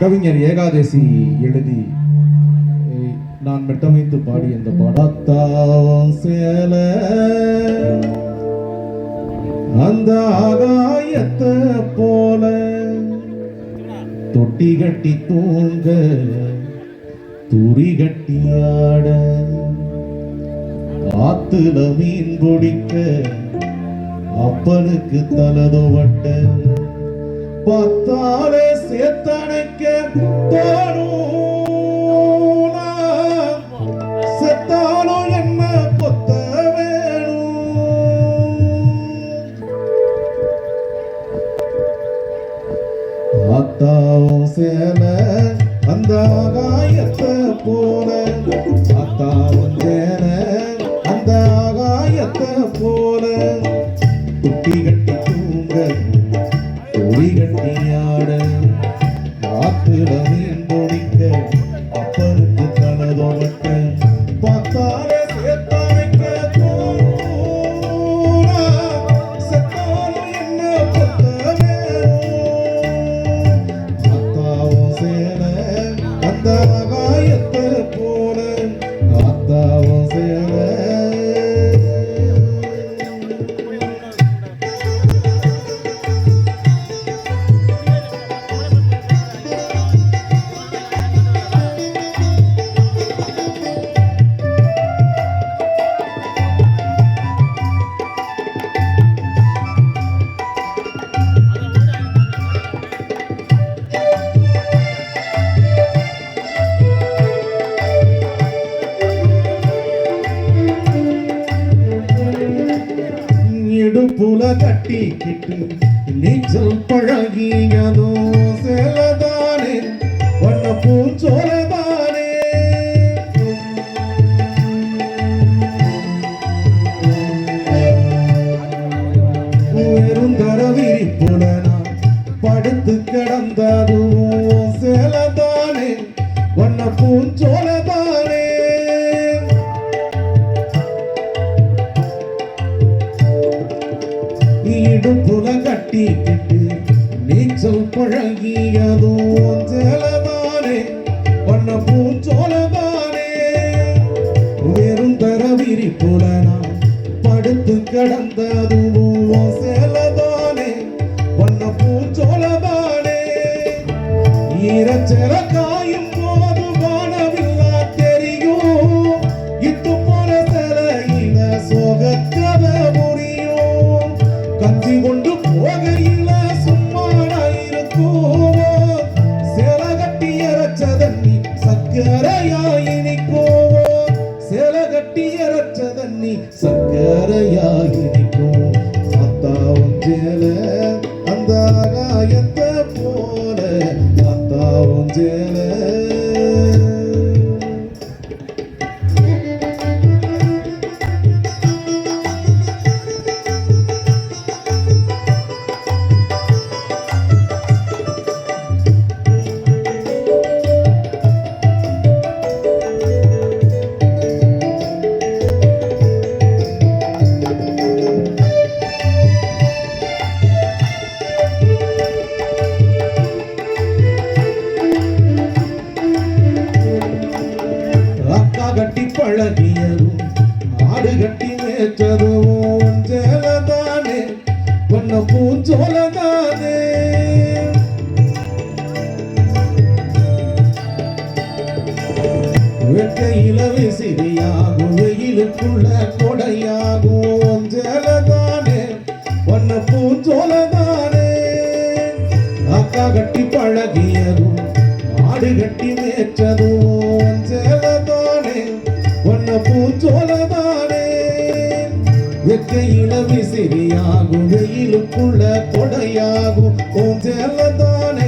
கவிஞர் ஏகாதசி எழுதி நான் மெட்டமைத்து பாடி அந்த பாடத்தான் சேல அந்த ஆகாயத்தை போல தொட்டி கட்டி தூங்க துரி கட்டி ஆட ஆத்துல மீன் பிடிக்க அப்பனுக்கு தலதுவட்ட பத்தாலே சேத்தனைக்க தோணும் செத்தாலும் என்ன பொத்த ஆத்தாவும் சேல அந்த ஆகாயத்தை போல. ஆத்தாவும் சேல அந்த ஆகாயத்தை போல. இடுப்புல கட்டிக்கிட்டு நீச்சல் பழகியதோ சேலதானே வண்ண பூச்சோலதானே. வெறுந்தர விரிப்புல படுத்து கிடந்ததும் செலதானே வண்ண பூஞ்சோலதானே இடுப்புல கட்டிக்கிட்டு நீச்சல் பழகியதோ ஜலதானே பண்ண பூஞ்சோலதானே வெறும் தர விரிப்புல நான் படுத்து கிடந்ததும் சேலதானே வண்ண பூஞ்சோலதானே ஈரச்சல சக்கரையாயினிக்கும் அத்தா உன் அந்த ஆகாயத்தை கட்டி பழகியதும் ஆடு கட்டி மேற்றதும் ஜலதானே பொன்ன பூஞ்சோலதானே? வெட்கையில விசிறியாகும் வெயிலுக்குள்ள கொடையாகும் ஜலதானே பொன்ன பூஞ்சோலதானே? அக்கா கட்டி பழகியதும் ஆடு கட்டி மேற்றதும் வெயிலுக்குள்ள கொடையாகும். ஓம் வண்ண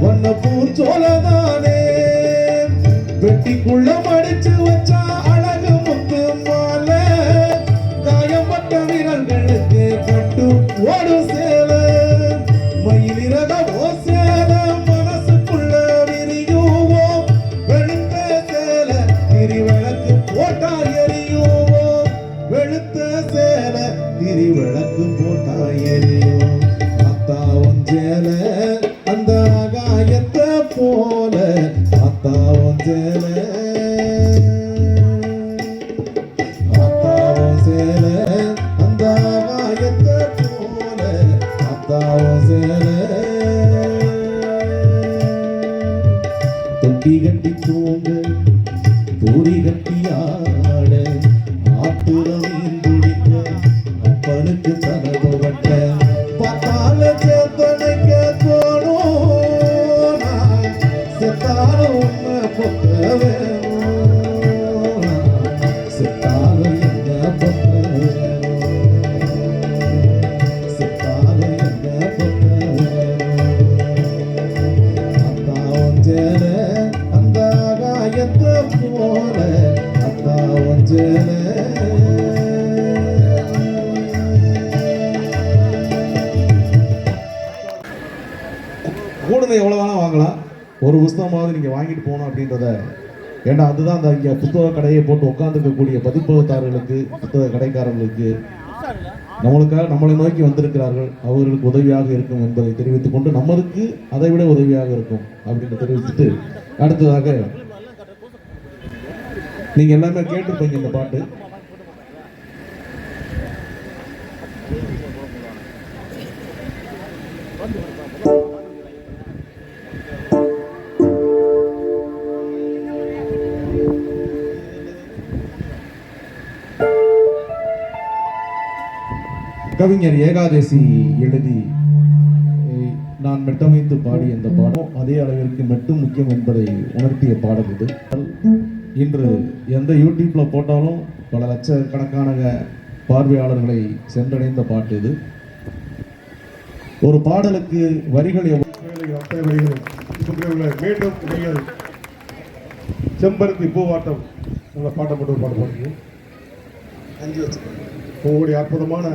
பொன்ன பூஞ்சோலதானே? வெட்டிக்குள்ள மடிச்சு வச்சா அழகு முத்து மாலை காயப்பட்ட வீரர்களுக்கு பட்டு ஓடு சே கூடுதல் எவ்வளோ வேணால் வாங்கலாம். ஒரு புஸ்தகமாவது நீங்கள் வாங்கிட்டு போகணும் அப்படின்றத. ஏன்னா அதுதான் அந்த இங்கே புத்தக கடையை போட்டு உட்காந்துருக்கக்கூடிய பதிப்பகத்தாரர்களுக்கு புத்தக கடைக்காரர்களுக்கு. நம்மளுக்காக நம்மளை நோக்கி வந்திருக்கிறார்கள். அவர்களுக்கு உதவியாக இருக்கும் என்பதை தெரிவித்துக் கொண்டு நம்மளுக்கு அதை விட உதவியாக இருக்கும் அப்படின்னு தெரிவித்துட்டு அடுத்ததாக நீங்க எல்லாமே கேட்டிருப்பீங்க இந்த பாட்டு. கவிஞர் ஏகாதசி எழுதி நான் மெட்டமைத்து பாடிய இந்த பாடம் அதே அளவிற்கு மட்டும் முக்கியம் என்பதை உணர்த்திய பாடம் இது. இன்று எந்த யூடியூப்ல போட்டாலும் பல லட்சக்கணக்கான பார்வையாளர்களை சென்றடைந்த பாட்டு இது. ஒரு பாடலுக்கு வரிகள் மீண்டும் நீங்கள் செம்பருத்தி பூவாட்டம் உங்களை பாட்டை மட்டும் ஒரு பாட்டு பாடுங்க உங்களுடைய அற்புதமான